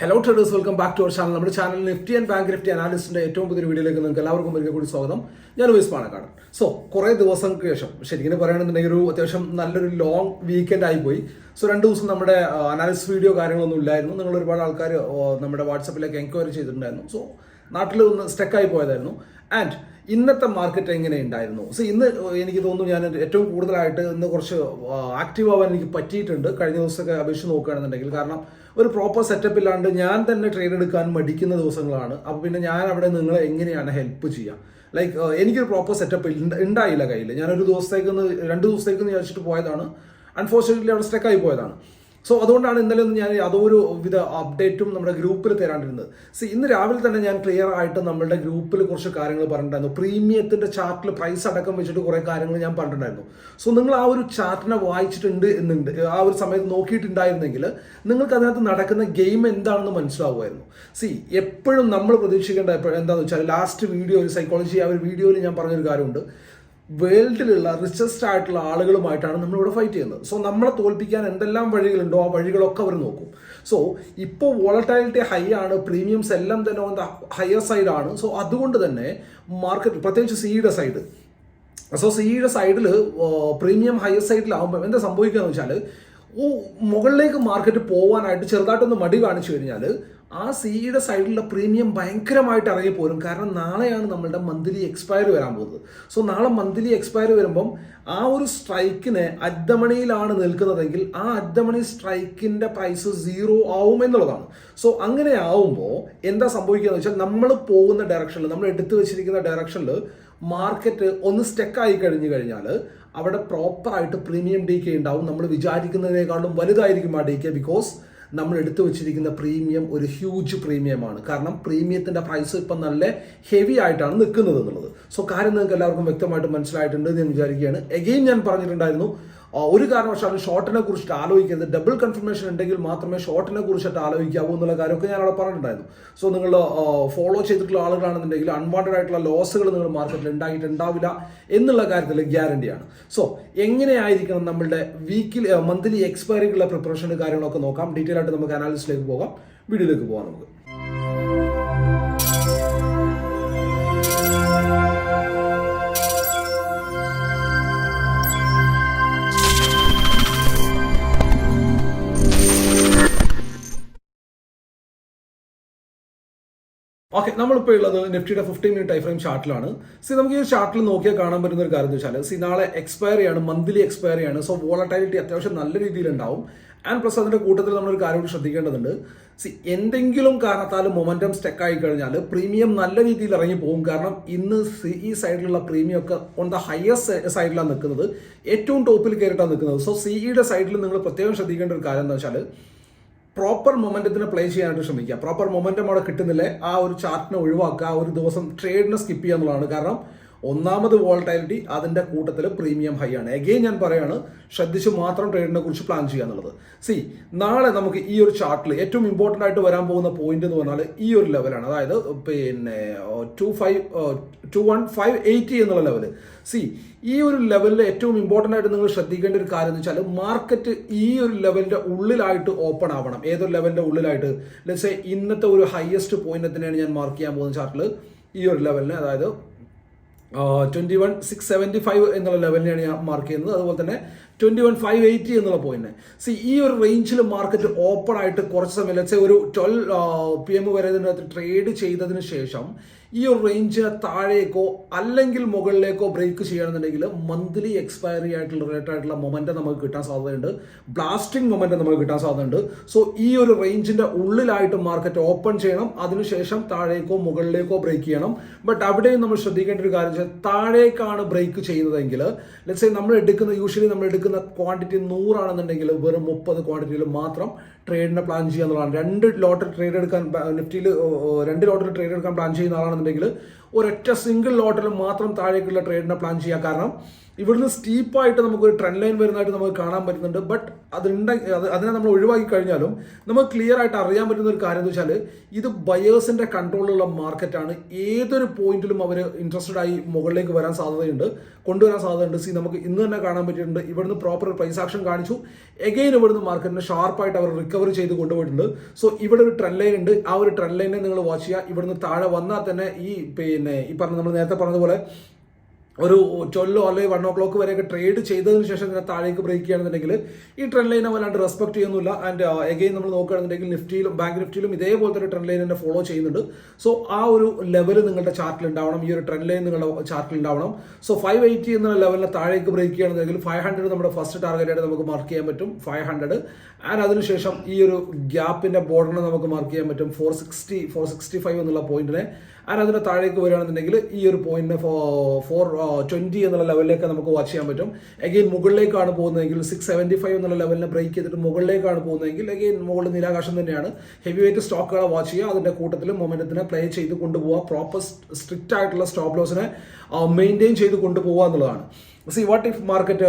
Hello traders welcome back to our channel നമ്മുടെ channel Nifty and bank Nifty അനാലിസ്റ്റിന്റെ ഏറ്റവും പുതിയ വീഡിയോയിലേക്ക് നിങ്ങൾക്ക് എല്ലാവർക്കും ഒരിക്കൽ കൂടി സ്വാഗതം. ഞാൻ ഉവൈസ് പാണക്കാട് സോ കുറേ ദിവസങ്ങൾക്ക് ശേഷം ശരിക്കും പറയുകയാണെന്നുണ്ടെങ്കിൽ ഒരു അത്യാവശ്യം നല്ലൊരു ലോങ് വീക്കെൻഡ് ആയിപ്പോയി. സോ രണ്ട് ദിവസം നമ്മുടെ അനാലിസിസ് വീഡിയോ കാര്യങ്ങളൊന്നും ഇല്ലായിരുന്നു. നിങ്ങൾ ഒരുപാട് ആൾക്കാർ നമ്മുടെ വാട്സപ്പിലേക്ക് എൻക്വയറി ചെയ്തിട്ടുണ്ടായിരുന്നു. സോ നാട്ടിൽ ഒന്ന് സ്റ്റക്കായി പോയതായിരുന്നു. ആൻഡ് ഇന്നത്തെ മാർക്കറ്റ് എങ്ങനെ ഉണ്ടായിരുന്നു? സോ ഇന്ന് എനിക്ക് തോന്നുന്നു ഞാൻ ഏറ്റവും കൂടുതലായിട്ട് ഇന്ന് കുറച്ച് ആക്റ്റീവ് ആവാൻ എനിക്ക് പറ്റിയിട്ടുണ്ട്. കഴിഞ്ഞ ദിവസമൊക്കെ അപേക്ഷിച്ച് നോക്കുകയാണെന്നുണ്ടെങ്കിൽ. കാരണം ഒരു പ്രോപ്പർ സെറ്റപ്പ് ഇല്ലാണ്ട് ഞാൻ തന്നെ ട്രെയിൻ എടുക്കാൻ മടിക്കുന്ന ദിവസങ്ങളാണ്. അപ്പോൾ പിന്നെ ഞാൻ അവിടെ നിങ്ങളെ എങ്ങനെയാണ് ഹെൽപ്പ് ചെയ്യുക ലൈക്ക് എനിക്കൊരു പ്രോപ്പർ സെറ്റപ്പ് ഉണ്ടായില്ല കയ്യിൽ ഞാനൊരു ദിവസത്തേക്ക് രണ്ട് ദിവസത്തേക്ക് വിചാരിച്ചിട്ട് പോയതാണ്. അൺഫോർച്ചുനേറ്റ്ലി അവിടെ സ്റ്റെക്കായി പോയതാണ്. സോ അതുകൊണ്ടാണ് ഇന്നലെ ഞാൻ അതൊരു വിധ അപ്ഡേറ്റും നമ്മുടെ ഗ്രൂപ്പിൽ തരാണ്ടിരുന്നത്. സി ഇന്ന് രാവിലെ തന്നെ ഞാൻ ക്ലിയർ ആയിട്ട് നമ്മളുടെ ഗ്രൂപ്പിൽ കുറച്ച് കാര്യങ്ങൾ പറഞ്ഞിട്ടുണ്ടായിരുന്നു. പ്രീമിയത്തിന്റെ ചാർട്ടിൽ പ്രൈസ് അടക്കം വെച്ചിട്ട് കുറേ കാര്യങ്ങൾ ഞാൻ പറഞ്ഞിട്ടുണ്ടായിരുന്നു. സോ നിങ്ങൾ ആ ഒരു ചാർട്ടിനെ വായിച്ചിട്ടുണ്ട് എന്നുണ്ട് ആ ഒരു സമയത്ത് നോക്കിയിട്ടുണ്ടായിരുന്നെങ്കിൽ നിങ്ങൾക്ക് അതിനകത്ത് നടക്കുന്ന ഗെയിം എന്താണെന്ന് മനസ്സിലാവുമായിരുന്നു. സി എപ്പോഴും നമ്മൾ പ്രതീക്ഷിക്കേണ്ട എന്താണെന്ന് വെച്ചാൽ ലാസ്റ്റ് വീഡിയോ ഒരു സൈക്കോളജി ആ ഒരു വീഡിയോയിൽ ഞാൻ പറഞ്ഞൊരു കാര്യമുണ്ട്. വേൾഡിലുള്ള റിച്ചസ്റ്റ് ആയിട്ടുള്ള ആളുകളുമായിട്ടാണ് നമ്മളിവിടെ ഫൈറ്റ് ചെയ്യുന്നത്. സോ നമ്മളെ തോൽപ്പിക്കാൻ എന്തെല്ലാം വഴികളുണ്ടോ ആ വഴികളൊക്കെ അവർ നോക്കും. സോ ഇപ്പോൾ വോളറ്റാലിറ്റി ഹൈ ആണ് പ്രീമിയംസ് എല്ലാം തന്നെ ഓൺ ദ ഹയർ സൈഡ് ആണ്. സോ അതുകൊണ്ട് തന്നെ മാർക്കറ്റ് പ്രത്യേകിച്ച് സിയുടെ സൈഡ് സോ സിയുടെ സൈഡിൽ പ്രീമിയം ഹയർ സൈഡിലാവുമ്പോൾ എന്താ സംഭവിക്കുക എന്ന് വെച്ചാൽ ഓ മുകളിലേക്ക് മാർക്കറ്റ് പോകാനായിട്ട് ചെറുതായിട്ടൊന്ന് മടി കാണിച്ചു കഴിഞ്ഞാൽ ആ സിയുടെ സൈഡിലുള്ള പ്രീമിയം ഭയങ്കരമായിട്ട് ഇറങ്ങി പോരും. കാരണം നാളെയാണ് നമ്മളുടെ മന്ത്ലി എക്സ്പയറി വരാൻ പോകുന്നത്. സോ നാളെ മന്ത്ലി എക്സ്പയറി വരുമ്പം ആ ഒരു സ്ട്രൈക്കിനെ അറ്റമണിയിലാണ് നിൽക്കുന്നതെങ്കിൽ ആ അറ്റമണി സ്ട്രൈക്കിന്റെ പ്രൈസ് സീറോ ആവും എന്നുള്ളതാണ്. സോ അങ്ങനെ ആവുമ്പോൾ എന്താ സംഭവിക്കുക എന്ന് വെച്ചാൽ നമ്മൾ പോകുന്ന ഡയറക്ഷനിൽ നമ്മൾ എടുത്തു വെച്ചിരിക്കുന്ന ഡയറക്ഷനിൽ മാർക്കറ്റ് ഒന്ന് സ്റ്റെക്കായി കഴിഞ്ഞു കഴിഞ്ഞാൽ അവിടെ പ്രോപ്പറായിട്ട് പ്രീമിയം ഡി കെ ഉണ്ടാവും. നമ്മൾ വിചാരിക്കുന്നതിനേക്കാളും വലുതായിരിക്കും ആ ഡി കെ ബിക്കോസ് നമ്മൾ എടുത്തു വെച്ചിരിക്കുന്ന പ്രീമിയം ഒരു ഹ്യൂജ് പ്രീമിയമാണ്. കാരണം പ്രീമിയത്തിന്റെ പ്രൈസ് ഇപ്പം നല്ല ഹെവി ആയിട്ടാണ് നിൽക്കുന്നത് എന്നുള്ളത്. സോ കാര്യം നിങ്ങൾക്ക് എല്ലാവർക്കും വ്യക്തമായിട്ട് മനസ്സിലായിട്ടുണ്ട് എന്ന് ഞാൻ വിചാരിക്കുകയാണ്. എഗെയിൻ ഞാൻ പറഞ്ഞിട്ടുണ്ടായിരുന്നു ഒരു കാരണവശാലും ഷോർട്ടിനെ കുറിച്ചിട്ട് ആലോചിക്കരുത്. ഡബിൾ കൺഫർമേഷൻ ഉണ്ടെങ്കിൽ മാത്രമേ ഷോർട്ടിനെ കുറിച്ചിട്ട് ആലോചിക്കാവൂ എന്നുള്ള കാര്യമൊക്കെ ഞാൻ അവിടെ പറഞ്ഞിട്ടുണ്ടായിരുന്നു. സോ നിങ്ങൾ ഫോളോ ചെയ്തിട്ടുള്ള ആളുകളാണെന്നുണ്ടെങ്കിൽ അൺവാണ്ടഡ് ആയിട്ടുള്ള ലോസുകൾ നിങ്ങൾ മാർക്കറ്റിൽ ഉണ്ടായിട്ടുണ്ടാവില്ല എന്നുള്ള കാര്യത്തിൽ ഗ്യാരണ്ടിയാണ് സോ എങ്ങനെയായിരിക്കണം നമ്മളുടെ വീക്കിൽ മന്ത്ലി എക്സ്പയറിക്കുള്ള പ്രിപ്പറേഷൻ കാര്യങ്ങളൊക്കെ നോക്കാം. ഡീറ്റെയിൽ ആയിട്ട് നമുക്ക് അനാലിസിലേക്ക് പോകാം. വീഡിയോയിലേക്ക് പോകാം നമുക്ക്. ഓക്കെ നമ്മളിപ്പോൾ ഉള്ളത് നിഫ്റ്റിയുടെ ഫിഫ്റ്റീൻ മിനിറ്റ് ടൈം ഫ്രെയിം ചാർട്ടിലാണ് സി നമുക്ക് ഈ ചാർട്ടിൽ നോക്കിയാൽ കാണാൻ പറ്റുന്ന ഒരു കാര്യം എന്ന് വെച്ചാൽ സി നാളെ expiry monthly expiry so volatility അത്യാവശ്യം നല്ല രീതിയിൽ ഉണ്ടാവും. ആൻഡ് പ്ലസ് അതിന്റെ കൂട്ടത്തിൽ നമ്മളൊരു കാര്യം കൂടി ശ്രദ്ധിക്കേണ്ടതുണ്ട്. സി എന്തെങ്കിലും കാരണത്താൽ മൊമെന്റം സ്റ്റെക്ക് ആയി കഴിഞ്ഞാൽ പ്രീമിയം നല്ല രീതിയിൽ ഇറങ്ങി പോകും. കാരണം ഇന്ന് സി ഈ സൈഡിലുള്ള പ്രീമിയം ഒക്കെ ഓൺ ദ ഹയസ്റ്റ് സൈഡിലാണ് നിൽക്കുന്നത്. ഏറ്റവും ടോപ്പിൽ കയറിയിട്ടാണ് നിൽക്കുന്നത്. സോ സിഇയുടെ സൈഡിൽ നിങ്ങൾ പ്രത്യേകം ശ്രദ്ധിക്കേണ്ട ഒരു കാര്യം എന്താ വെച്ചാൽ പ്രോപ്പർ മൊമെന്റത്തിന് പ്ലേ ചെയ്യാനായിട്ട് ശ്രമിക്കുക. പ്രോപ്പർ മൊമെന്റം അവിടെ കിട്ടുന്നില്ലേ ആ ഒരു ചാർട്ടിനെ ഒഴിവാക്കുക ആ ഒരു ദിവസം ട്രേഡിനെ സ്കിപ്പ് ചെയ്യുക എന്നുള്ളതാണ്. കാരണം ഒന്നാമത് വോൾട്ടൈലിറ്റി അതിന്റെ കൂട്ടത്തിൽ പ്രീമിയം ഹൈ ആണ്. എഗെയിൻ ഞാൻ പറയാണ് ശ്രദ്ധിച്ച് മാത്രം ട്രേഡിനെ കുറിച്ച് പ്ലാൻ ചെയ്യുക എന്നുള്ളത്. സി നാളെ നമുക്ക് ഈ ഒരു ചാർട്ടിൽ ഏറ്റവും ഇമ്പോർട്ടന്റ് ആയിട്ട് വരാൻ പോകുന്ന പോയിന്റ് എന്ന് പറഞ്ഞാൽ ഈ ഒരു ലെവലാണ് അതായത് പിന്നെ two five two one five eighty എന്നുള്ള ലെവൽ സി ഈ ഒരു ലെവലിൽ ഏറ്റവും ഇമ്പോർട്ടന്റ് ആയിട്ട് നിങ്ങൾ ശ്രദ്ധിക്കേണ്ട ഒരു കാര്യം എന്ന് വെച്ചാൽ മാർക്കറ്റ് ഈ ഒരു ലെവലിന്റെ ഉള്ളിലായിട്ട് ഓപ്പൺ ആവണം. ഏതൊരു ലെവലിന്റെ ഉള്ളിലായിട്ട്? ലെറ്റ്സ് ഇന്നത്തെ ഒരു ഹയസ്റ്റ് പോയിന്റ് തന്നെയാണ് ഞാൻ മാർക്ക് ചെയ്യാൻ പോകുന്ന ചാർട്ടിൽ ഈ ഒരു ലെവലിന് അതായത് twenty one six seventy five എന്നുള്ള ലെവലിനെയാണ് ഞാൻ മാർക്ക് ചെയ്യുന്നത്. അതുപോലെ തന്നെ ട്വന്റി വൺ ഫൈവ് എയ്റ്റി എന്നുള്ള പോയിന്റ് സി ഈ ഒരു റേഞ്ചിൽ മാർക്കറ്റ് ഓപ്പൺ ആയിട്ട് കുറച്ച് സമയം ലെറ്റ്സ് ഒരു ട്വൽവ് പി എം വരെ ഇതിനകത്ത് ട്രേഡ് ചെയ്തതിന് ശേഷം ഈ ഒരു റേഞ്ച് താഴേക്കോ അല്ലെങ്കിൽ മുകളിലേക്കോ ബ്രേക്ക് ചെയ്യണമെന്നുണ്ടെങ്കിൽ മന്ത്ലി എക്സ്പയറി ആയിട്ടുള്ള റിലേറ്റഡ് ആയിട്ടുള്ള മൊമെന്റം നമുക്ക് കിട്ടാൻ സാധ്യതയുണ്ട്. ബ്ലാസ്റ്റിംഗ് മൊമെന്റ് നമുക്ക് കിട്ടാൻ സാധ്യതയുണ്ട്. സോ ഈ ഒരു റേഞ്ചിന്റെ ഉള്ളിലായിട്ട് മാർക്കറ്റ് ഓപ്പൺ ചെയ്യണം. അതിനുശേഷം താഴേക്കോ മുകളിലേക്കോ ബ്രേക്ക് ചെയ്യണം. ബട്ട് അവിടെയും നമ്മൾ ശ്രദ്ധിക്കേണ്ട ഒരു കാര്യം വെച്ചാൽ താഴേക്കാണ് ബ്രേക്ക് ചെയ്യുന്നതെങ്കിൽ ലെറ്റ്സ് നമ്മൾ എടുക്കുന്ന യൂഷ്വലി നമ്മൾ എടുക്കുന്ന ക്വാണ്ടിറ്റി നൂറാണെന്നുണ്ടെങ്കിൽ വെറും മുപ്പത് ക്വാണ്ടിറ്റിയിൽ മാത്രം ട്രേഡിനെ പ്ലാൻ ചെയ്യുക എന്നുള്ളതാണ് രണ്ട് ലോട്ടറി ട്രേഡ് എടുക്കാൻ നിഫ്റ്റിയിൽ രണ്ട് ലോട്ടറി ട്രേഡ് എടുക്കാൻ പ്ലാൻ ചെയ്യുന്ന ആളാണെന്നുണ്ടെങ്കിൽ ഒരൊറ്റ സിംഗിൾ ലോട്ടിൽ മാത്രം താഴേക്കുള്ള ട്രേഡിനെ പ്ലാൻ ചെയ്യുക കാരണം ഇവിടുന്ന് സ്റ്റീപ്പായിട്ട് നമുക്കൊരു ട്രെൻഡ് ലൈൻ വരുന്നതായിട്ട് നമുക്ക് കാണാൻ പറ്റുന്നുണ്ട്. ബട്ട് അതുണ്ടെ അതിനെ നമ്മൾ ഒഴിവാക്കി കഴിഞ്ഞാലും നമുക്ക് ക്ലിയർ ആയിട്ട് അറിയാൻ പറ്റുന്ന ഒരു കാര്യം എന്ന് വെച്ചാൽ ഇത് ബയേഴ്സിന്റെ കൺട്രോളിലുള്ള മാർക്കറ്റാണ് ഏതൊരു പോയിന്റിലും അവർ ഇൻട്രസ്റ്റഡ് ആയി മുകളിലേക്ക് വരാൻ സാധ്യതയുണ്ട് കൊണ്ടുവരാൻ സാധ്യതയുണ്ട്. സി നമുക്ക് ഇന്ന് തന്നെ കാണാൻ പറ്റിയിട്ടുണ്ട്. ഇവിടുന്ന് പ്രോപ്പർ പ്രൈസ് ആക്ഷൻ കാണിച്ചു. എഗെയിൻ ഇവിടുന്ന് മാർക്കറ്റിനെ ഷാർപ്പായിട്ട് അവർ റിക്കവർ ചെയ്ത് കൊണ്ടുപോയിട്ടുണ്ട്. സോ ഇവിടെ ഒരു ട്രെൻഡ് ലൈൻ ഉണ്ട്. ആ ഒരു ട്രെൻഡ് ലൈനെ നിങ്ങൾ വാച്ച് ചെയ്യുക. ഇവിടുന്ന് താഴെ വന്നാൽ തന്നെ ഈ പിന്നെ ഈ പറഞ്ഞ നമ്മൾ നേരത്തെ പറഞ്ഞതുപോലെ ഒരു ട്വൽവോ അല്ലെങ്കിൽ വൺ ഓ ക്ലോക്ക് വരെയൊക്കെ ട്രേഡ് ചെയ്തതിന് ശേഷം ഇതിനെ താഴേക്ക് ബ്രേക്ക് ചെയ്യുകയാണെന്നുണ്ടെങ്കിൽ ഈ ട്രെൻഡ് ലൈനെ വല്ലാണ്ട് റെസ്പെക്ട് ചെയ്യുന്നില്ല. ആൻഡ് എഗെയിൻ നമ്മൾ നോക്കുകയാണെന്നുണ്ടെങ്കിൽ നിഫ്റ്റിയിലും ബാങ്ക് നിഫ്റ്റിയിലും ഇതേപോലത്തെ ഒരു ട്രെൻഡ് ലൈൻ തന്നെ ഫോളോ ചെയ്യുന്നുണ്ട്. സോ ആ ഒരു ലെവൽ നിങ്ങളുടെ ചാർട്ടിൽ ഉണ്ടാവണം. ഈ ഒരു ട്രെൻഡ് ലൈൻ നിങ്ങളുടെ ചാർട്ടിൽ ഉണ്ടാവണം. സോ ഫൈവ് എയ്റ്റി എന്ന ലെവലിനെ താഴേക്ക് ബ്രേക്ക് ചെയ്യണമെന്നുണ്ടെങ്കിൽ ഫൈവ് ഹൺഡ്രഡ് നമ്മുടെ ഫസ്റ്റ് ടാർഗറ്റായിട്ട് നമുക്ക് മാർക്ക് ചെയ്യാൻ പറ്റും. ഫൈവ് ഹൺഡ്രഡ് ആൻഡ് അതിനുശേഷം ഈ ഒരു ഗ്യാപ്പിന്റെ ബോർഡറിനെ നമുക്ക് മാർക്ക് ചെയ്യാൻ പറ്റും. Four sixty four sixty five എന്നുള്ള പോയിന്റിനെ അതിന് താഴേക്ക് വരികയാണെന്നുണ്ടെങ്കിൽ ഈ ഒരു പോയിന്റ് ഫോർ ട്വന്റി എന്നുള്ള ലെവലിലേക്ക് നമുക്ക് വാച്ച് ചെയ്യാൻ പറ്റും. അഗെയിൻ മുകളിലേക്കാണ് പോകുന്നതെങ്കിൽ സിക്സ് സെവന്റി ഫൈവ് എന്നുള്ള ലെവലിനെ ബ്രേക്ക് ചെയ്തിട്ട് മുകളിലേക്കാണ് പോകുന്നതെങ്കിൽ അഗെയിൻ മുകളിൽ നിരാകാശം തന്നെയാണ്. ഹെവി വെയിറ്റ് സ്റ്റോക്കുകളെ വാച്ച് ചെയ്യുക അതിന്റെ കൂട്ടത്തിൽ മൊമെന്റത്തിനെ പ്ലേ ചെയ്ത് കൊണ്ടുപോകുക പ്രോപ്പർ സ്ട്രിക്റ്റ് ആയിട്ടുള്ള സ്റ്റോപ്പ് ലോസിനെ മെയിന്റെയിൻ ചെയ്ത് കൊണ്ടുപോകുക എന്നുള്ളതാണ്. സി വാട്ട് ഇഫ് മാർക്കറ്റ്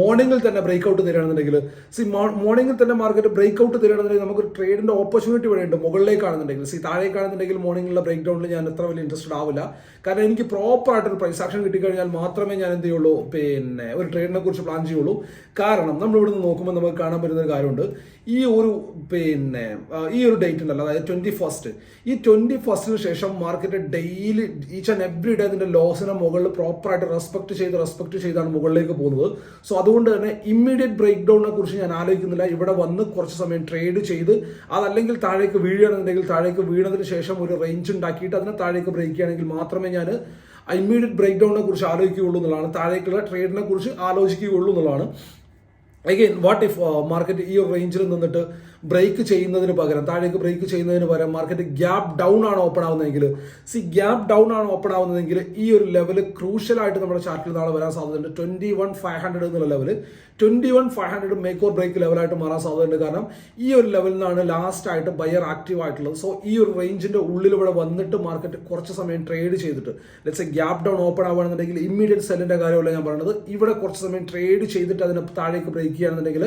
മോർണിംഗിൽ തന്നെ ബ്രേക്ക് ഔട്ട് തരികയാണെന്നുണ്ടെങ്കിൽ സി മോർണിംഗിൽ തന്നെ മാർക്കറ്റ് ബ്രേക്ക് ഔട്ട് തരികയാണെന്നുണ്ടെങ്കിൽ നമുക്ക് ട്രേഡിന്റെ ഓപ്പർച്യൂണിറ്റി വഴിയുണ്ട് മുകളിലേക്കാണെന്നുണ്ടെങ്കിൽ. സി താഴേക്കാണെന്നുണ്ടെങ്കിൽ മോർണിംഗിലുള്ള ബ്രേക്ക് ഡൗണിൽ ഞാൻ അത്ര വലിയ ഇൻട്രസ്റ്റഡ് ആവില്ല. കാരണം എനിക്ക് പ്രോപ്പർ ആയിട്ടൊരു പ്രൈസ് ആക്ഷൻ കിട്ടിക്കഴിഞ്ഞാൽ മാത്രമേ ഞാൻ എന്ത് ചെയ്യുള്ളൂ? പിന്നെ ഒരു ട്രേഡിനെ കുറിച്ച് പ്ലാൻ ചെയ്യുള്ളൂ. കാരണം നമ്മൾ ഇവിടുന്ന് നോക്കുമ്പോൾ നമുക്ക് കാണാൻ പറ്റുന്ന ഒരു കാര്യമുണ്ട്. ഈ ഒരു പിന്നെ ഈ ഒരു ഡേറ്റ് ഉണ്ടല്ലോ അതായത് ട്വന്റി ഫസ്റ്റ് ഈ ട്വന്റി ഫസ്റ്റിന് ശേഷം market daily each and every day അതിന്റെ ലോസിനെ മുകളിൽ പ്രോപ്പറായിട്ട് റെസ്പെക്ട് ചെയ്ത് റെസ്പെക്ട് ചെയ്താണ് മുകളിലേക്ക് പോകുന്നത്. സോ അതുകൊണ്ട് തന്നെ ഇമ്മീഡിയറ്റ് ബ്രേക്ക് ഡൗണിനെ കുറിച്ച് ഞാൻ ആലോചിക്കുന്നില്ല. ഇവിടെ വന്ന് കുറച്ച് സമയം ട്രേഡ് ചെയ്ത് അതല്ലെങ്കിൽ താഴേക്ക് വീഴുകയാണെന്നുണ്ടെങ്കിൽ താഴേക്ക് വീണതിന് ശേഷം ഒരു റേഞ്ച് ഉണ്ടാക്കിയിട്ട് അതിനെ താഴേക്ക് ബ്രേക്ക് ചെയ്യുകയാണെങ്കിൽ മാത്രമേ ഞാൻ ഇമ്മീഡിയറ്റ് ബ്രേക്ക് ഡൗണിനെ കുറിച്ച് ആലോചിക്കുകയുള്ളൂ എന്നുള്ളതാണ്. താഴേക്കുള്ള ട്രേഡിനെ കുറിച്ച് ആലോചിക്കുകയുള്ളൂ എന്നുള്ളതാണ്. അഗെയിൻ വാട്ട് ഇഫ് മാർക്കറ്റ് ഈ റേഞ്ചിൽ നിന്നിട്ട് ബ്രേക്ക് ചെയ്യുന്നതിന് പകരം താഴേക്ക് ബ്രേക്ക് ചെയ്യുന്നതിന് പകരം മാർക്കറ്റ് ഗ്യാപ്പ് ഡൗൺ ആണ് ഓപ്പൺ ആവുന്നതെങ്കിൽ സി ഗ്യാപ്പ് ഡൗൺ ആണ് ഓപ്പൺ ആവുന്നതെങ്കിൽ ഈ ഒരു ലെവൽ ക്രൂഷ്യൽ ആയിട്ട് നമ്മുടെ ചാർട്ടിൽ നാളെ വരാൻ സാധ്യതയുണ്ട്. ട്വന്റി വൺ ഫൈവ് ഹൺഡ്രഡ് എന്നുള്ള level twenty one five hundred make or break ലെവലായിട്ട് മാറാൻ സാധ്യതയുണ്ട്. കാരണം ഈ ഒരു ലെവലിൽ നിന്നാണ് ലാസ്റ്റ് ആയിട്ട് ബയർ ആക്റ്റീവ് ആയിട്ടുള്ളത്. സോ ഈ ഒരു റേഞ്ചിന്റെ ഉള്ളിൽ ഇവിടെ വന്നിട്ട് മാർക്കറ്റ് കുറച്ച് സമയം ട്രേഡ് ചെയ്തിട്ട് let's a gap down open ആവുകയാണെന്നുണ്ടെങ്കിൽ immediate സെല്ലിന്റെ കാര്യമല്ല ഞാൻ പറയുന്നത് ഇവിടെ കുറച്ച് സമയം ട്രേഡ് ചെയ്തിട്ട് അതിന് താഴേക്ക് ബ്രേക്ക് ചെയ്യുകയാണെന്നുണ്ടെങ്കിൽ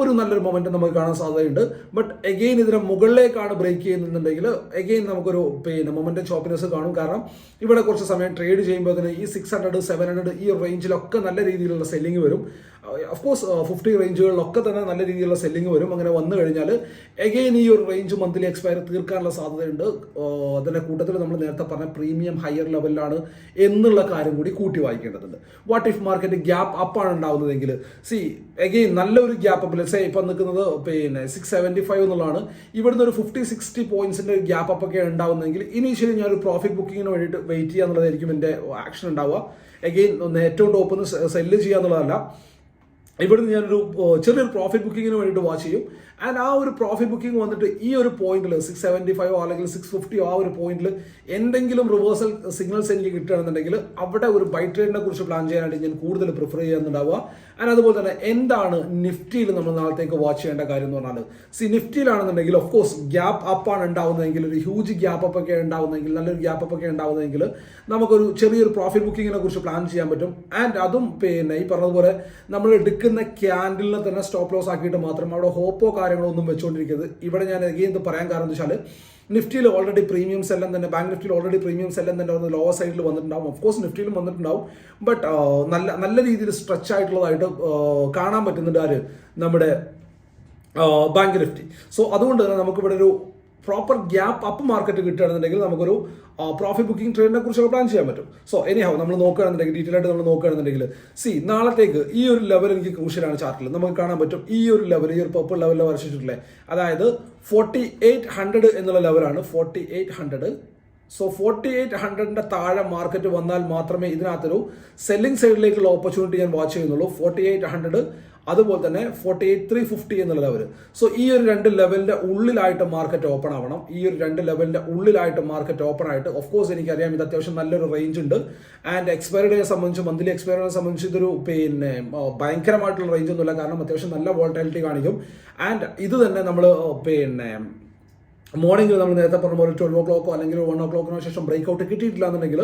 ഒരു നല്ലൊരു മൊമെന്റ് നമുക്ക് കാണാൻ സാധ്യതയുണ്ട്. ബട്ട് എഗെയിൻ ഇതിനെ മുകളിലേക്കാണ് ബ്രേക്ക് ചെയ്യുന്നുണ്ടെങ്കിൽ എഗെയിൻ നമുക്കൊരു പിന്നെ മൊമെന്റം ഷോപ്പിനെസ് കാണും. കാരണം ഇവിടെ കുറച്ച് സമയം ട്രേഡ് ചെയ്യുമ്പോൾ തന്നെ ഈ സിക്സ് ഹൺഡ്രഡ് സെവൻ ഹൺഡ്രഡ് ഈ റേഞ്ചിലൊക്കെ നല്ല രീതിയിലുള്ള സെല്ലിംഗ് വരും. ഓഫ് കോഴ്സ് ഫിഫ്റ്റി റേഞ്ചുകളിലൊക്കെ തന്നെ നല്ല രീതിയിലുള്ള സെല്ലിംഗ് വരും. അങ്ങനെ വന്നു കഴിഞ്ഞാൽ എഗെയിൻ ഈ ഒരു റേഞ്ച് മന്ത്ലി എക്സ്പയർ തീർക്കാനുള്ള സാധ്യതയുണ്ട്. അതിന്റെ കൂട്ടത്തിൽ നമ്മൾ നേരത്തെ പറഞ്ഞ പ്രീമിയം ഹയർ ലെവലിലാണ് എന്നുള്ള കാര്യം കൂടി കൂട്ടി വായിക്കേണ്ടതുണ്ട്. വാട്ട് ഇഫ് മാർക്കറ്റ് ഗ്യാപ്പ് അപ്പാണ് ഉണ്ടാവുന്നതെങ്കിൽ? സി എഗെയിൻ നല്ലൊരു ഗ്യാപ്പ് അപ്പ് ലെറ്റ്സ് ഇപ്പം നിൽക്കുന്നത് പിന്നെ സിക്സ് സെവന്റി ഫൈവ് എന്നുള്ളതാണ്. ഇവിടുന്ന് ഒരു ഫിഫ്റ്റി സിക്സ്റ്റി പോയിന്റ്സിന്റെ ഒരു ഗ്യാപ്പ് അപ്പ് ഒക്കെ ഉണ്ടാവുന്നതെങ്കിൽ ഇനീഷ്യലി ഞാൻ ഒരു പ്രോഫിറ്റ് ബുക്കിങ്ങിന് വേണ്ടിയിട്ട് വെയിറ്റ് ചെയ്യുക എന്നുള്ളതായിരിക്കും എന്റെ ആക്ഷൻ ഉണ്ടാവുക. എഗെയിൻ ഏറ്റവും ടോപ്പിൽ സെല്ല് ചെയ്യുക എന്നുള്ളതല്ല. ഇവിടുന്ന് ഞാനൊരു ചെറിയൊരു പ്രോഫിറ്റ് ബുക്കിങ്ങിന് വേണ്ടിയിട്ട് വാച്ച് ചെയ്യും. ആൻഡ് ആ ഒരു പ്രോഫിറ്റ് ബുക്കിംഗ് വന്നിട്ട് ഈ ഒരു പോയിന്റിൽ സിക്സ് സെവന്റി ഫൈവ് അല്ലെങ്കിൽ സിക്സ് ഫിഫ്റ്റിയോ ആ ഒരു പോയിന്റിൽ എന്തെങ്കിലും റിവേഴ്സൽ സിഗ്നൽസ് എനിക്ക് കിട്ടുകയാണെന്നുണ്ടെങ്കിൽ അവിടെ ഒരു ബൈ ട്രേഡിനെ കുറിച്ച് പ്ലാൻ ചെയ്യാനായിട്ട് ഞാൻ കൂടുതൽ പ്രിഫർ ചെയ്യുന്നുണ്ടാവുക. ആൻഡ് അതുപോലെ തന്നെ എന്താണ് നിഫ്റ്റിയിൽ നമ്മൾ നാളത്തേക്ക് വാച്ച് ചെയ്യേണ്ട കാര്യം എന്ന് പറഞ്ഞാൽ സി നിഫ്റ്റിയിലാണെന്നുണ്ടെങ്കിൽ ഓഫ് കോഴ്സ് ഗ്യാപ്പ് ആണ് ഉണ്ടാവുന്നതെങ്കിൽ ഒരു ഹ്യൂജ് ഗ്യാപ്പ് അപ്പ് ഒക്കെ ഉണ്ടാവുന്നതെങ്കിൽ നല്ലൊരു ഗ്യാപ്പ് അപ്പ് ഒക്കെ ഉണ്ടാവുന്നതെങ്കിൽ നമുക്കൊരു ചെറിയൊരു പ്രോഫിറ്റ് ബുക്കിങ്ങിനെ കുറിച്ച് പ്ലാൻ ചെയ്യാൻ പറ്റും. ആൻഡ് അതും പിന്നെ ഈ പറഞ്ഞതുപോലെ നമ്മൾ എടുക്കുന്ന ക്യാൻഡിലിനെ തന്നെ സ്റ്റോപ്പ് ലോസ് ആക്കിയിട്ട് മാത്രം അവിടെ ഹോപ്പോ കാര്യങ്ങളോ ഒന്നും വെച്ചുകൊണ്ടിരിക്കരുത് ഇവിടെ ഞാൻ ഇത് പറയാൻ കാരണം വെച്ചാൽ നിഫ്റ്റിയിൽ ഓൾറെഡി പ്രീമിയംസ് എല്ലാം തന്നെ ബാങ്ക് നിഫ്റ്റിയിൽ ഓൾറെഡി പ്രീമിയംസ് എല്ലാം തന്നെ ഒന്ന് ലോവർ സൈഡിൽ വന്നിട്ടുണ്ടാവും. ഓഫ് കോഴ്സ് നിഫ്റ്റിയിലും വന്നിട്ടുണ്ടാവും. ബട്ട് നല്ല നല്ല രീതിയിൽ സ്ട്രെച്ച് ആയിട്ടുള്ളതായിട്ട് കാണാൻ പറ്റുന്നുണ്ട് ആര്? നമ്മുടെ ബാങ്ക് നിഫ്റ്റി. സോ അതുകൊണ്ട് തന്നെ നമുക്കിവിടെ ഒരു പ്രോപ്പർ ഗ്യാപ്പ് അപ്പ് മാർക്കറ്റ് കിട്ടുകയാണെന്നുണ്ടെങ്കിൽ നമുക്കൊരു പ്രോഫിറ്റ് ബുക്കിംഗ് ട്രേഡിനെ കുറിച്ചൊക്കെ പ്ലാൻ ചെയ്യാൻ പറ്റും. സോ എനി ഹൗ നമ്മൾ നോക്കുകയാണെന്നുണ്ടെങ്കിൽ ഡീറ്റെയിൽ ആയിട്ട് നമ്മൾ നോക്കുകയാണെന്നുണ്ടെങ്കിൽ സി നാളത്തേക്ക് ഈ ഒരു ലെവൽ എനിക്ക് ക്രൂഷ്യലാണ് ചാർട്ടിൽ നമുക്ക് കാണാൻ പറ്റും ഈ ഒരു ലെവൽ ഈ ഒരു പർപ്പിൾ ലെവലിൽ വരച്ചിട്ടില്ലേ? അതായത് ഫോർട്ടി എയ്റ്റ് ഹൺഡ്രഡ് എന്നുള്ള ലെവലാണ് forty eight hundred so forty eight ഹൺഡ്രഡിന്റെ താഴെ മാർക്കറ്റ് വന്നാൽ മാത്രമേ ഇതിനകത്തൊരു സെല്ലിംഗ് സൈഡിലേക്കുള്ള ഓപ്പർച്യൂണിറ്റി ഞാൻ വാച്ച് ചെയ്യുന്നുള്ളൂ. ഫോർട്ടി എയ്റ്റ് ഹൺഡ്രഡ് അതുപോലെ തന്നെ ഫോർട്ടി എയ്റ്റ് ത്രീ ഫിഫ്റ്റി എന്നുള്ള ലെവൽ സോ ഈ ഒരു രണ്ട് ലെവലിന്റെ ഉള്ളിലായിട്ട് മാർക്കറ്റ് ഓപ്പൺ ആവണം. ഈ ഒരു രണ്ട് ലെവലിന്റെ ഉള്ളിലായിട്ട് മാർക്കറ്റ് ഓപ്പൺ ആയിട്ട് ഓഫ് കോഴ്സ് എനിക്കറിയാം ഇത് അത്യാവശ്യം നല്ലൊരു റേഞ്ച് ഉണ്ട്. ആൻഡ് എക്സ്പയറി ഡേ സംബന്ധിച്ച് മന്ത്ലി എക്സ്പയറി ഡേ സംബന്ധിച്ച് ഇതൊരു പിന്നെ ഭയങ്കരമായിട്ടുള്ള റേഞ്ച് ഒന്നുമില്ല. കാരണം അത്യാവശ്യം നല്ല വോൾട്ടാലിറ്റി കാണിക്കും. ആൻഡ് ഇത് തന്നെ നമ്മൾ പിന്നെ മോർണിംഗിൽ നമ്മൾ നേരത്തെ പറഞ്ഞ പോലെ ട്വൽവ് ഒ ക്ലോക്കോ അല്ലെങ്കിൽ വൺ ഒ ക്ലോക്കിനോ ശേഷം ബ്രേക്ക് ഔട്ട് കിട്ടിയിട്ടില്ല എന്നുണ്ടെങ്കിൽ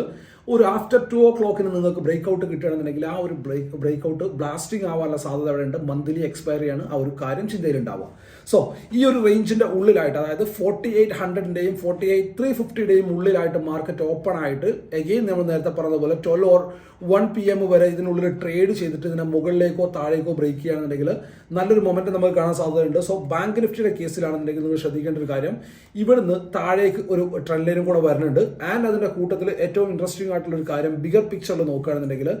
ഒരു ആഫ്റ്റർ ടു ഒ ക്ലോക്കിന് നിങ്ങൾക്ക് ബ്രേക്ക് ഔട്ട് കിട്ടുകയാണെന്നുണ്ടെങ്കിൽ ആ ഒരു ബ്രേക്ക് ബ്രേക്ക് ഔട്ട് ബ്ലാസ്റ്റിംഗ് ആവാനുള്ള സാധ്യത അവിടെ ഉണ്ട്. മന്ത്ലി എക്സ്പയറിയാണ് ആ ഒരു കാര്യം ചിന്തയിലുണ്ടാവുക. സോ ഈ ഒരു റേഞ്ചിന്റെ ഉള്ളിലായിട്ട് അതായത് ഫോർട്ടി എയ്റ്റ് ഹൺഡ്രഡിന്റെയും ഫോർട്ടി എയ്റ്റ് ത്രീ ഫിഫ്റ്റിയുടെയും ഉള്ളിലായിട്ട് മാർക്കറ്റ് ഓപ്പൺ ആയിട്ട് എഗെയിൻ നമ്മൾ നേരത്തെ പറഞ്ഞതുപോലെ twelve or one P M വരെ ഇതിനുള്ളിൽ ട്രേഡ് ചെയ്തിട്ട് ഇതിനെ മുകളിലേക്കോ താഴേക്കോ ബ്രേക്ക് ചെയ്യുകയാണെന്നുണ്ടെങ്കിൽ നല്ലൊരു മൊമെന്റ് നമുക്ക് കാണാൻ സാധ്യതയുണ്ട്. സോ ബാങ്ക് നിഫ്റ്റിയുടെ കേസിലാണെന്നുണ്ടെങ്കിൽ നിങ്ങൾ ശ്രദ്ധിക്കേണ്ട ഒരു കാര്യം ഇവിടുന്ന് താഴേക്ക് ഒരു ട്രെൻഡ് ലൈനും കൂടെ വരുന്നുണ്ട്. ആൻഡ് അതിന്റെ കൂട്ടത്തിൽ ഏറ്റവും ഇൻട്രസ്റ്റിംഗ് ആയിട്ടുള്ള ഒരു കാര്യം ബിഗർ പിക്ചറിൽ നോക്കുകയാണെന്നുണ്ടെങ്കിൽ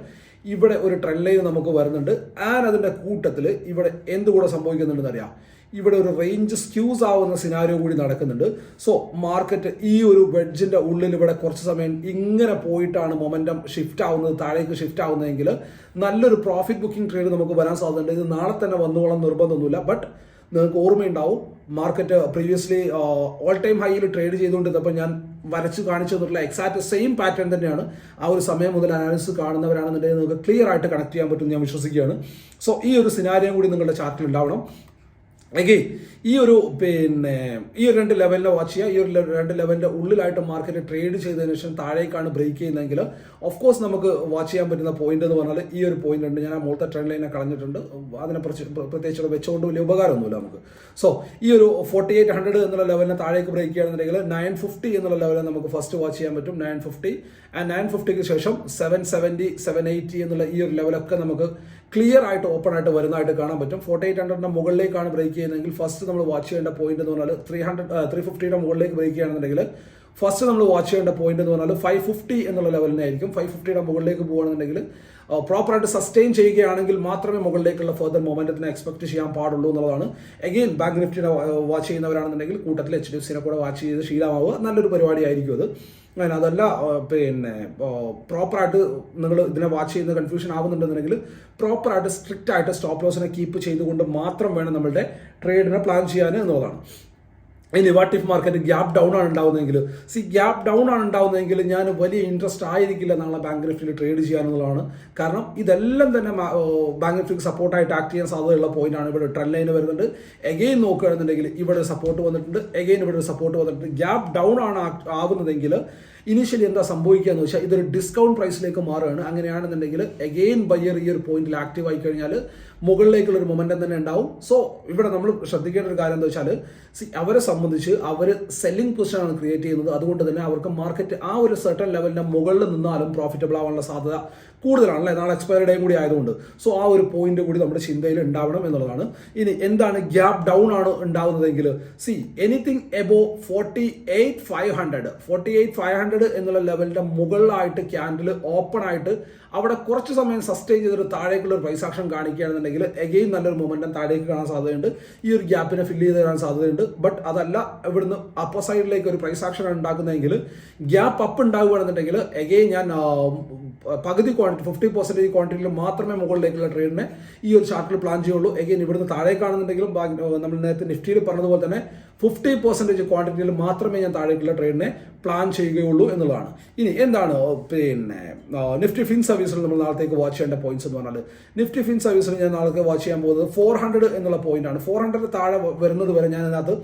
ഇവിടെ ഒരു ട്രെൻഡ് ലൈൻ നമുക്ക് വരുന്നുണ്ട്. ആൻഡ് അതിന്റെ കൂട്ടത്തിൽ ഇവിടെ എന്തുകൂടെ സംഭവിക്കുന്നുണ്ടെന്ന് അറിയാം. ഇവിടെ ഒരു റേഞ്ച് സ്ക്യൂസ് ആവുന്ന സിനാരിയോ കൂടി നടക്കുന്നുണ്ട്. സോ മാർക്കറ്റ് ഈ ഒരു വെഡ്ജിന്റെ ഉള്ളിൽ ഇവിടെ കുറച്ച് സമയം ഇങ്ങനെ പോയിട്ടാണ് മൊമെന്റം ഷിഫ്റ്റ് ആവുന്നത് താഴേക്ക് ഷിഫ്റ്റ് ആവുന്നതെങ്കിൽ നല്ലൊരു പ്രോഫിറ്റ് ബുക്കിംഗ് ട്രേഡ് നമുക്ക് വരാൻ സാധ്യതയുണ്ട്. ഇത് നാളെ തന്നെ വന്നോളം നിർബന്ധമൊന്നുമില്ല. ബട്ട് നിങ്ങൾക്ക് ഓർമ്മയുണ്ടാവും മാർക്കറ്റ് പ്രീവിയസ്ലി ഓൾ ടൈം ഹൈയിൽ ട്രേഡ് ചെയ്തുകൊണ്ടിരുന്നപ്പോൾ ഞാൻ വരച്ച് കാണിച്ചു തന്നിട്ടുള്ള എക്സാക്ട് സെയിം പാറ്റേൺ തന്നെയാണ്. ആ ഒരു സമയം മുതൽ അനാലിസിസ് കാണുന്നവരാണെന്നുണ്ടെങ്കിൽ നിങ്ങൾക്ക് ക്ലിയർ ആയിട്ട് കണക്ട് ചെയ്യാൻ പറ്റും ഞാൻ വിശ്വസിക്കുകയാണ്. സോ ഈ ഒരു സിനാരിയം കൂടി നിങ്ങളുടെ ചാർട്ടിൽ ഉണ്ടാവണം. എഗെയിൻ ഈ ഒരു പിന്നെ ഈ ഒരു രണ്ട് ലെവലിനെ വാച്ച് ചെയ്യുക ഈ ഒരു രണ്ട് ലെവലിന്റെ ഉള്ളിലായിട്ട് മാർക്കറ്റ് ട്രേഡ് ചെയ്തതിനു ശേഷം താഴേക്കാണ് ബ്രേക്ക് ചെയ്യുന്നതെങ്കിൽ ഓഫ് കോഴ്സ് നമുക്ക് വാച്ച് ചെയ്യാൻ പറ്റുന്ന പോയിന്റ് എന്ന് പറഞ്ഞാൽ ഈ ഒരു പോയിന്റ് ഉണ്ട്. ഞാൻ ആ ട്രെൻഡ് ലൈനെ കളഞ്ഞിട്ടുണ്ട്. അതിനെ പ്രത്യേകിച്ച് വെച്ചുകൊണ്ട് വലിയ ഉപകാരമൊന്നുമില്ല നമുക്ക്. സോ ഈ ഒരു ഫോർട്ടി എയ്റ്റ് ഹൺഡ്രഡ് എന്നുള്ള ലെവലിനെ താഴേക്ക് ബ്രേക്ക് ചെയ്യുകയാണെന്നുണ്ടെങ്കിൽ നയൻ ഫിഫ്റ്റി എന്നുള്ള ലെവലിൽ നമുക്ക് ഫസ്റ്റ് വാച്ച് ചെയ്യാൻ പറ്റും നയൻ ഫിഫ്റ്റി ആൻഡ് നയൻ ഫിഫ്റ്റിക്ക് ശേഷം സെവൻ സെവന്റി സെവൻ എയ്റ്റി എന്നുള്ള ഈ ഒരു ലെവലൊക്കെ നമുക്ക് ക്ലിയർ ആയിട്ട് ഓപ്പൺ ആയിട്ട് വരുന്നതായിട്ട് കാണാൻ പറ്റും. ഫോർട്ടി എയ്റ്റ് ഹൺഡ്രഡിന്റെ മുകളിലേക്കാണ് ബ്രേക്ക് ചെയ്യുന്നതെങ്കിൽ ഫസ്റ്റ് നമ്മൾ വാച്ച് ചെയ്യേണ്ട പോയിന്റ് എന്ന് പറഞ്ഞാൽ ത്രീ ഹൺഡ്രഡ് ത്രീ ഫിഫ്റ്റിയുടെ മുകളിലേക്ക് ബ്രേക്ക് ചെയ്യുകയാണെന്നുണ്ടെങ്കിൽ ഫസ്റ്റ് നമ്മൾ വാച്ച് ചെയ്യേണ്ട പോയിന്റ് എന്ന് പറഞ്ഞാൽ ഫൈവ് ഫിഫ്റ്റി എന്നുള്ള ലെവലിനായിരിക്കും ഫൈവ് ഫിഫ്റ്റിയുടെ മുകളിലേക്ക് പോകുകയാണെന്നുണ്ടെങ്കിൽ പ്രോപ്പറായിട്ട് സസ്റ്റെയിൻ ചെയ്യുകയാണെങ്കിൽ മാത്രമേ മുകളിലേക്കുള്ള ഫെർദർ മൊമെന്റത്തിനെ എക്സ്പെക്ട് ചെയ്യാൻ പാടുള്ളൂ എന്നുള്ളതാണ്. എഗെയിൻ ബാങ്ക് നിഫ്റ്റിനെ വാച്ച് ചെയ്യുന്നവരാണെന്നുണ്ടെങ്കിൽ കൂട്ടത്തിൽ എച്ച് ഡി എഫ് സിനെ കൂടെ വാച്ച് ചെയ്ത് ശീലമാവുക. നല്ലൊരു പരിപാടിയായിരിക്കും അത്. അങ്ങനെ അതല്ല പിന്നെ പ്രോപ്പറായിട്ട് നിങ്ങൾ ഇതിനെ വാച്ച് ചെയ്യുന്ന കൺഫ്യൂഷൻ ആവുന്നുണ്ടെന്നുണ്ടെങ്കിൽ പ്രോപ്പറായിട്ട് സ്ട്രിക്റ്റ് ആയിട്ട് സ്റ്റോപ്പ് ലോസിനെ കീപ്പ് ചെയ്തുകൊണ്ട് മാത്രം വേണം നമ്മളുടെ ട്രേഡിനെ പ്ലാൻ ചെയ്യാൻ എന്നുള്ളതാണ്. ഇനി what if market gap down ആണ് ഉണ്ടാവുന്നതെങ്കിൽ. സി ഗ്യാപ്പ് ഡൗൺ ആണ് ഉണ്ടാവുന്നതെങ്കിൽ ഞാൻ വലിയ ഇൻട്രസ്റ്റ് ആയിരിക്കില്ല നാളെ ബാങ്ക് നിഫ്റ്റിയിൽ ട്രേഡ് ചെയ്യാനുള്ളതാണ്. കാരണം ഇതെല്ലാം തന്നെ ബാങ്ക് നിഫ്റ്റിക്ക് സപ്പോർട്ടായിട്ട് ആക്ട് ചെയ്യാൻ സാധ്യതയുള്ള പോയിന്റ് ആണ് ഇവിടെ ട്രെൻഡ് ലൈൻ വരുന്നുണ്ട്. എഗെയിൻ നോക്കുകയാണെന്നുണ്ടെങ്കിൽ ഇവിടെ സപ്പോർട്ട് വന്നിട്ടുണ്ട്. എഗെയിൻ ഇവിടെ സപ്പോർട്ട് വന്നിട്ടുണ്ട്. ഗ്യാപ്പ് ഡൗൺ ആണ് ആകുന്നതെങ്കിൽ ഇനീഷ്യലി എന്താ സംഭവിക്കുക എന്ന് വെച്ചാൽ ഇതൊരു ഡിസ്കൗണ്ട് പ്രൈസിലേക്ക് മാറുകയാണ്. അങ്ങനെയാണെന്നുണ്ടെങ്കിൽ എഗെയിൻ ബയ്യർ ഈ ഒരു പോയിന്റിൽ ആക്റ്റീവ് ആയി കഴിഞ്ഞാൽ മുകളിലേക്കുള്ള ഒരു മൊമെന്റം തന്നെ ഉണ്ടാവും. സോ ഇവിടെ നമ്മൾ ശ്രദ്ധിക്കേണ്ട ഒരു കാര്യം എന്താ വെച്ചാൽ അവരെ സംബന്ധിച്ച് അവർ സെല്ലിംഗ് പൊസിഷനാണ് ക്രിയേറ്റ് ചെയ്യുന്നത്. അതുകൊണ്ട് തന്നെ അവർക്ക് മാർക്കറ്റ് ആ ഒരു സർട്ടൺ ലെവലിന്റെ മുകളിൽ നിന്നാലും പ്രോഫിറ്റബിൾ ആവാനുള്ള സാധ്യത കൂടുതലാണ് അല്ലെ? നാളെ എക്സ്പയറി ഡേയും കൂടി ആയതുകൊണ്ട്. സോ ആ ഒരു പോയിന്റ് കൂടി നമ്മുടെ ചിന്തയിൽ ഉണ്ടാവണം എന്നുള്ളതാണ്. ഇനി എന്താണ് ഗ്യാപ് ഡൗൺ ആണ് ഉണ്ടാവുന്നതെങ്കിൽ see anything above forty eight five hundred forty eight five hundred എന്നുള്ള ലെവലിന്റെ മുകളിലായിട്ട് ക്യാൻഡിൽ ഓപ്പൺ ആയിട്ട് അവിടെ കുറച്ച് സമയം സസ്റ്റെയിൻ ചെയ്തൊരു താഴേക്കുള്ള ഒരു പ്രൈസ് ആക്ഷൻ കാണിക്കുകയാണെന്നുണ്ടെങ്കിൽ എഗെയിൻ നല്ലൊരു മൊമെന്റം താഴേക്ക് കാണാൻ സാധ്യതയുണ്ട്. ഈ ഒരു ഗ്യാപ്പിനെ ഫില്ല് ചെയ്ത് തരാൻ സാധ്യതയുണ്ട്. ബട്ട് അതല്ല ഇവിടുന്ന് അപ്പർ സൈഡിലേക്ക് ഒരു പ്രൈസ് ആക്ഷൻ ഉണ്ടാക്കുന്നതെങ്കിൽ ഗ്യാപ്പ് അപ്പ് ഉണ്ടാവുകയാണെന്നുണ്ടെങ്കിൽ എഗെയിൻ ഞാൻ പകുതി ക്വാണ്ടിറ്റി ഫിഫ്റ്റി പെർസെന്റേജ് ക്വാണ്ടിറ്റിയിൽ മാത്രമേ മുകളിലേക്കുള്ള ട്രേഡിനെ ഈ ഒരു ചാർട്ടിൽ പ്ലാൻ ചെയ്യുള്ളൂ. എഗെയിൻ ഇവിടുന്ന് താഴേക്കാണെന്നുണ്ടെങ്കിലും നമ്മൾ നേരത്തെ നിഫ്റ്റിയിൽ പറഞ്ഞതുപോലെ തന്നെ ഫിഫ്റ്റി പെർസെന്റേജ് ക്വാണ്ടിറ്റിയിൽ മാത്രമേ ഞാൻ താഴേക്കുള്ള ട്രേഡിനെ പ്ലാൻ ചെയ്യുകയുള്ളൂ എന്നുള്ളതാണ്. ഇനി എന്താണ് പിന്നെ നിഫ്റ്റി ഫിൻ സർവീസിൽ നമ്മൾ നാളത്തേക്ക് വാച്ച് ചെയ്യേണ്ട പോയിന്റ്സ് എന്ന് പറഞ്ഞാൽ നിഫ്റ്റി ഫിൻ സർവീസിൽ ഞാൻ നാളത്തേക്ക് വാച്ച് ചെയ്യാൻ പോകുന്നത് ഫോർ ഹൺഡ്രഡ് എന്നുള്ള പോയിന്റാണ് ഫോർ ഹൺഡ്രഡ് താഴെ വരുന്നത് വരെ ഞാൻ അതിനകത്ത്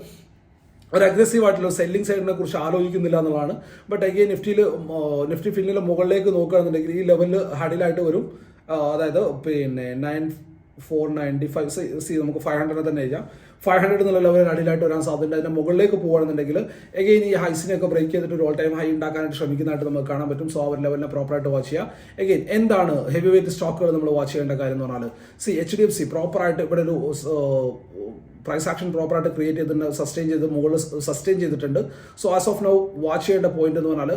ഒരു അഗ്രസീവ് ആയിട്ടുള്ള സെല്ലിംഗ് സൈഡിനെ കുറിച്ച് ആലോചിക്കുന്നില്ല എന്നുള്ളതാണ്. ബട്ട് അയ്യേ നിഫ്റ്റിയിൽ നിഫ്റ്റി ഫിന്നിൽ മുകളിലേക്ക് നോക്കുകയാണെന്നുണ്ടെങ്കിൽ ഈ ലെവലിൽ ഹഡിലായിട്ട് വരും. അതായത് പിന്നെ nine four ninety five see നമുക്ക് ഫൈവ് ഹൺഡ്രഡ് തന്നെ എഴുതാം. ഫൈവ് ഹൺഡ്രഡ് എന്നുള്ള ലെവലിൽ അടിയിലായിട്ട് വരാൻ സാധ്യത അതിന്റെ മുകളിലേക്ക് പോകുകയാണെന്നുണ്ടെങ്കിൽ എഗെയിൻ ഈ ഹൈസിനെയൊക്കെ ബ്രേക്ക് ചെയ്തിട്ട് ഒരു ഓൾ ടൈം ഹൈ ഉണ്ടാക്കാനായിട്ട് ശ്രമിക്കുന്നതായിട്ട് നമുക്ക് കാണാൻ പറ്റും. സോ അവർ ലെവലിനെ പ്രോപ്പറായിട്ട് വാച്ച് ചെയ്യുക എഗെയിൻ എന്താണ് ഹെവി വെയിറ്റ് സ്റ്റോക്കുകൾ നമ്മൾ വാച്ച് ചെയ്യേണ്ട കാര്യം എന്ന് പറഞ്ഞാൽ see H D F C പ്രോപ്പറായിട്ട് ഇവിടെ ഒരു പ്രൈസ് ആക്ഷൻ പ്രോപ്പറായിട്ട് ക്രിയേറ്റ് ചെയ്തിട്ടുണ്ട് സസ്റ്റെയിൻ ചെയ്ത് മുകളിൽ സസ്റ്റെയിൻ ചെയ്തിട്ടുണ്ട്. So as of now watch ചെയ്യേണ്ട പോയിന്റ് എന്ന് പറഞ്ഞാൽ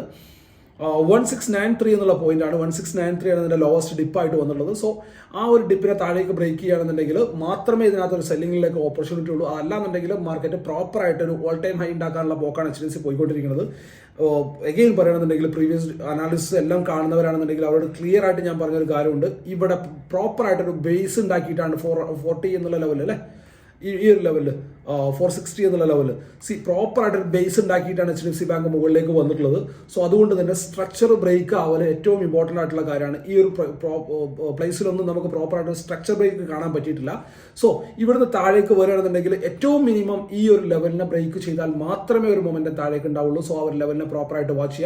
വൺ സിക്സ് നയൻ ത്രീ എന്നുള്ള പോയിന്റ് ആണ്. വൺ സിക്സ് നയൻ ത്രീ ആണ് ഇതിന്റെ ലോവസ്റ്റ് ഡിപ്പായിട്ട് വന്നുള്ളത് സോ ആ ഒരു ഡിപ്പിനെ താഴേക്ക് ബ്രേക്ക് ചെയ്യുകയാണെന്നുണ്ടെങ്കിൽ മാത്രമേ ഇതിനകത്ത് ഒരു സെല്ലിങ്ങിലേക്ക് ഓപ്പർച്യൂണിറ്റി ഉള്ളൂ. അതല്ലാന്നുണ്ടെങ്കിൽ മാർക്കറ്റ് പ്രോപ്പർ ആയിട്ട് ഒരു ഓൾ ടൈം ഹൈ ഉണ്ടാക്കാനുള്ള പോക്കാണ് എച്ച് ഡി സി പോയിക്കൊണ്ടിരിക്കുന്നത്. എഗെയിൻ പറയുകയാണെന്നുണ്ടെങ്കിൽ പ്രീവിയസ് അനാലിസിസ് എല്ലാം കാണുന്നവരാണെന്നുണ്ടെങ്കിൽ അവരോട് ക്ലിയർ ആയിട്ട് ഞാൻ പറഞ്ഞൊരു കാര്യമുണ്ട്. ഇവിടെ പ്രോപ്പർ ആയിട്ടൊരു ബേസ് ഉണ്ടാക്കിയിട്ടാണ് ഫോർ ഫോർട്ടി എന്നുള്ള ലെവലിൽ അല്ലേ? ഈ ഒരു ലെവലിൽ ഫോർ സിക്സ്റ്റി എന്നുള്ള ലെവലിൽ സി പ്രോപ്പറായിട്ട് base ഉണ്ടാക്കിയിട്ടാണ് H D F C bank മുകളിലേക്ക് വന്നിട്ടുള്ളത്. സോ അതുകൊണ്ട് തന്നെ സ്ട്രക്ചർ ബ്രേക്ക് ആവൽ ഏറ്റവും ഇമ്പോർട്ടന്റ് ആയിട്ടുള്ള കാര്യമാണ്. ഈ ഒരു പ്ലേസിലൊന്നും നമുക്ക് പ്രോപ്പറായിട്ട് സ്ട്രക്ചർ ബ്രേക്ക് കാണാൻ പറ്റിയിട്ടില്ല. സോ ഇവിടുന്ന് താഴേക്ക് വരികയാണെന്നുണ്ടെങ്കിൽ ഏറ്റവും മിനിമം ഈ ഒരു ലെവലിനെ ബ്രേക്ക് ചെയ്താൽ മാത്രമേ ഒരു മൊമെന്റ് താഴേക്ക് ഉണ്ടാവുള്ളൂ. സോ ആ ഒരു ലെവലിനെ പ്രോപ്പറായിട്ട് വാച്ച്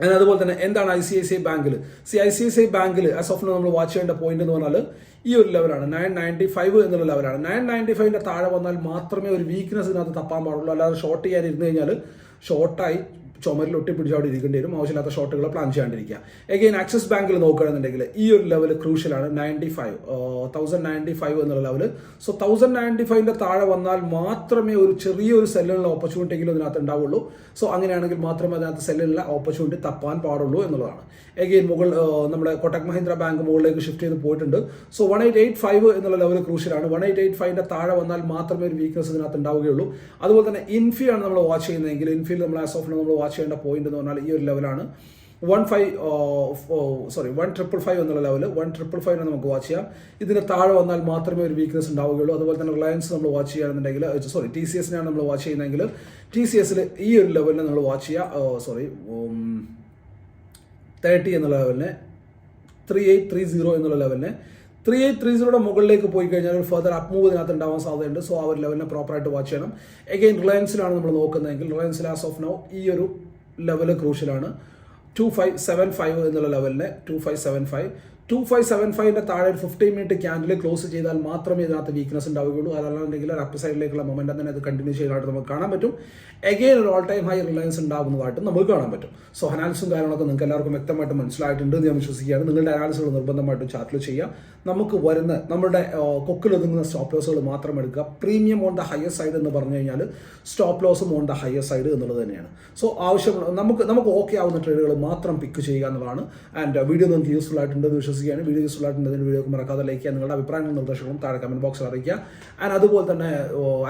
And അതുപോലെ തന്നെ എന്താണ് I C I C I ബാങ്കിൽ C I C I C I ബാങ്കിൽ ആസ് ഓഫ് നമ്മൾ വാച്ച് ചെയ്യേണ്ട പോയിന്റ് എന്ന് പറഞ്ഞാൽ ഈ ഒരു ലെവലാണ് നയൻ നയന്റി ഫൈവ് എന്നുള്ള ലെവലാണ് നയൻ നയന്റി ഫൈവിന്റെ താഴെ വന്നാൽ മാത്രമേ ഒരു വീക്ക്നെസ് ഇതിനകത്ത് തപ്പാൻ പാടുള്ളൂ. അല്ലാതെ ഷോർട്ട് ചെയ്യാൻ ഇരുന്ന് കഴിഞ്ഞാൽ ഷോർട്ടായി ചുമരിൽ ഒട്ടിപ്പിടിച്ച് അവിടെ ഇരിക്കേണ്ടി വരും. ആവശ്യമില്ലാത്ത ഷോട്ടുകൾ പ്ലാൻ ചെയ്യാണ്ടിരിക്കുക. എഗെയിൻ ആക്സിസ് ബാങ്കിൽ നോക്കുകയാണെന്നുണ്ടെങ്കിൽ ഈ ഒരു level ക്രൂഷ്യലാണ് ninety five thousand ninety five എന്നുള്ള ലെവൽ സോ തൗസൻഡ് നയന്റി ഫൈവിന്റെ താഴെ വന്നാൽ മാത്രമേ ഒരു ചെറിയൊരു സെല്ലിനുള്ള ഓപ്പർച്യൂണിറ്റി എങ്കിലും ഇതിനകത്ത് ഉണ്ടാവുള്ളൂ. സോ അങ്ങനെയാണെങ്കിൽ മാത്രമേ അതിനകത്ത് സെല്ലിനുള്ള ഓപ്പർച്യൂണിറ്റി തപ്പാൻ പാടുള്ളൂ എന്നുള്ളതാണ്. എഗെയിൻ മുകൾ നമ്മുടെ കൊട്ടക് മഹീന്ദ്ര ബാങ്ക് മുകളിലേക്ക് ഷിഫ്റ്റ് ചെയ്ത് പോയിട്ടുണ്ട്. So one eight eight five എന്നുള്ള ലെവൽ ക്രൂഷ്യലാണ് വൺ എയ്റ്റ് എയ്റ്റ് ഫൈവിന്റെ താഴെ വന്നാൽ മാത്രമേ ഒരു വീക്ക്നെസ് ഇതിനകത്ത് ഉണ്ടാവുകയുള്ളൂ. അതുപോലെ തന്നെ ഇൻഫിയാണ് നമ്മൾ വാച്ച് ചെയ്യുന്നതെങ്കിൽ ഇൻഫിയിൽ നമ്മൾ ആസ് ഓഫ് നമ്മൾ വാച്ച് ചെയ്യേണ്ട പോയിന്റ് എന്ന് പറഞ്ഞാൽ ഈ ഒരു ലെവലാണ് one five sorry one triple five എന്നുള്ള ലെവൽ വൺ ട്രിപ്പിൾ ഫൈവ് നമുക്ക് വാച്ച് ചെയ്യാം. ഇതിന് താഴെ വന്നാൽ മാത്രമേ ഒരു വീക്ക്നെസ് ഉണ്ടാവുകയുള്ളൂ. അതുപോലെ തന്നെ റിലയൻസ് നമ്മൾ വാച്ച് ചെയ്യുകയാണെന്നുണ്ടെങ്കിൽ സോറി ടി സി എസിനാണ് നമ്മൾ വാച്ച് ചെയ്യുന്നതെങ്കിൽ ടി സി എസിൽ ഈ ഒരു ലെവലിനെ നമ്മൾ വാച്ച് ചെയ്യുക സോറി തേർട്ടി എന്നുള്ള ലെവലിനെ ത്രീ എയ്റ്റ് ത്രീ സീറോ എന്നുള്ള ലെവലിനെ ത്രീ എയ്റ്റ് ത്രീ സീറോയുടെ മുകളിലേക്ക് പോയി കഴിഞ്ഞാൽ ഒരു ഫർദർ മൂവ് ഇതിനകത്ത് ഉണ്ടാവാൻ സാധ്യതയുണ്ട്. സോ ആ ഒരു ലെവലിനെ പ്രോപ്പറായിട്ട് വാച്ച് ചെയ്യണം. എഗെയിൻ റിലയൻസിലാണ് നമ്മൾ നോക്കുന്നതെങ്കിൽ റിലയൻസിൽ ആസ് ഓഫ് നോ ഈ ഒരു ലെവൽ ക്രൂഷ്യലാണ് ടു ഫൈവ് സെവൻ ഫൈവ് എന്നുള്ള ലെവലിനെ two five seven five two five seven ഫൈവിന്റെ താഴെ ഒരു ഫിഫ്റ്റീൻ മിനിറ്റ് ക്യാൻഡിൽ ക്ലോസ് ചെയ്താൽ മാത്രമേ ഇതിനകത്ത് വീക്ക്നസ് ഉണ്ടാവുകയുള്ളൂ. അതല്ലാണ്ടെങ്കിൽ അപ്പ് സൈഡിലേക്കുള്ള മൊമെന്റ് തന്നെ അത് കണ്ടിന്യൂ ചെയ്തതായിട്ട് നമുക്ക് കാണാൻ പറ്റും. എഗെയിൻ ഒരു ഓൾ ടൈം ഹൈ റിലയൻസ് ഉണ്ടാകുന്നതായിട്ട് നമുക്ക് കാണാൻ പറ്റും. സോ അനാലിസും കാര്യങ്ങളൊക്കെ നിങ്ങൾക്ക് എല്ലാവർക്കും വ്യക്തമായിട്ട് മനസ്സിലായിട്ടുണ്ട് എന്ന് ഞാൻ വിശ്വസിക്കുകയാണ്. നിങ്ങളുടെ അനാലിസുകൾ നിർബന്ധമായിട്ടും ചാറ്റിൽ ചെയ്യാം നമുക്ക് വരുന്ന നമ്മുടെ കൊക്കിൽ ഒതുങ്ങുന്ന സ്റ്റോപ്പ് ലോസുകൾ മാത്രം എടുക്കുക. Premium on the higher side എന്ന് പറഞ്ഞു കഴിഞ്ഞാൽ സ്റ്റോപ്പ് ലോസും ഓൺ ദ ഹയർ സൈഡ് എന്നുള്ളത് തന്നെയാണ്. സോ ആവശ്യമുള്ള നമുക്ക് നമുക്ക് ഓക്കെ ആവുന്ന ട്രേഡുകൾ മാത്രം പിക്ക് ചെയ്യുക എന്നുള്ളതാണ്. ആൻഡ് വീഡിയോ നിങ്ങൾക്ക് യൂസ്ഫുൾ ആയിട്ടുണ്ട് എന്ന് വിശ്വസിക്കുകയാണ്. വീഡിയോ യൂസ്ഫുൾ ആയിട്ടുണ്ടെങ്കിൽ വീഡിയോക്ക് മറക്കാതെ ലൈക്ക് ചെയ്യുക. നിങ്ങളുടെ അഭിപ്രായങ്ങളും നിർദ്ദേശങ്ങളും താഴെ കമന്റ് ബോക്സിൽ അറിയിക്കുക. ആൻഡ് അതുപോലെ തന്നെ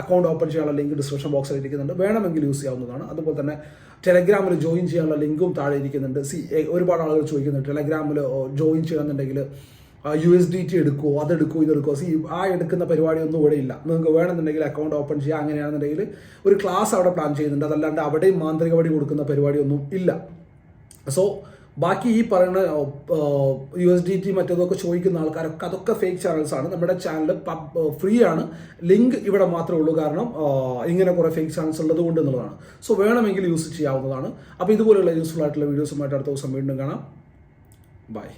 അക്കൗണ്ട് ഓപ്പൺ ചെയ്യാനുള്ള ലിങ്ക് ഡിസ്ക്രിപ്ഷൻ ബോക്സിൽ ഇരിക്കുന്നുണ്ട്. വേണമെങ്കിൽ യൂസ് ചെയ്യാവുന്നതാണ്. അതുപോലെ തന്നെ ടെലഗ്രാമിൽ ജോയിൻ ചെയ്യാനുള്ള ലിങ്കും താഴെ ഇരിക്കുന്നുണ്ട്. സി ഒരുപാട് ആളുകൾ ചോദിക്കുന്നുണ്ട്. ടെലഗ്രാമിൽ ജോയിൻ ചെയ്യണമെന്നുണ്ടെങ്കിൽ യു എസ് ഡി ടി എടുക്കുമോ അതെടുക്കുമോ ഇതെടുക്കുമോ സി ആ എടുക്കുന്ന പരിപാടിയൊന്നും ഇവിടെ ഇല്ല. നിങ്ങൾക്ക് വേണമെന്നുണ്ടെങ്കിൽ അക്കൗണ്ട് ഓപ്പൺ ചെയ്യുക. അങ്ങനെയാണെന്നുണ്ടെങ്കിൽ ഒരു ക്ലാസ് അവിടെ പ്ലാൻ ചെയ്യുന്നുണ്ട്. അതല്ലാണ്ട് അവിടെയും മാന്ത്രിക വടി കൊടുക്കുന്ന പരിപാടിയൊന്നും ഇല്ല. സോ ബാക്കി ഈ പറയുന്ന യു എസ് ഡി ടി മറ്റേതൊക്കെ ചോദിക്കുന്ന ആൾക്കാരൊക്കെ അതൊക്കെ ഫേക്ക് ചാനൽസ് ആണ്. നമ്മുടെ ചാനൽ ഫ്രീ ആണ്. ലിങ്ക് ഇവിടെ മാത്രമേ ഉള്ളൂ. കാരണം ഇങ്ങനെ കുറേ ഫേക്ക് ചാനൽസ് ഉള്ളത് കൊണ്ട് എന്നുള്ളതാണ്. സോ വേണമെങ്കിൽ യൂസ് ചെയ്യാവുന്നതാണ്. അപ്പോൾ ഇതുപോലെയുള്ള യൂസ്ഫുൾ ആയിട്ടുള്ള വീഡിയോസുമായിട്ട് അടുത്ത ദിവസം വീണ്ടും കാണാം. ബൈ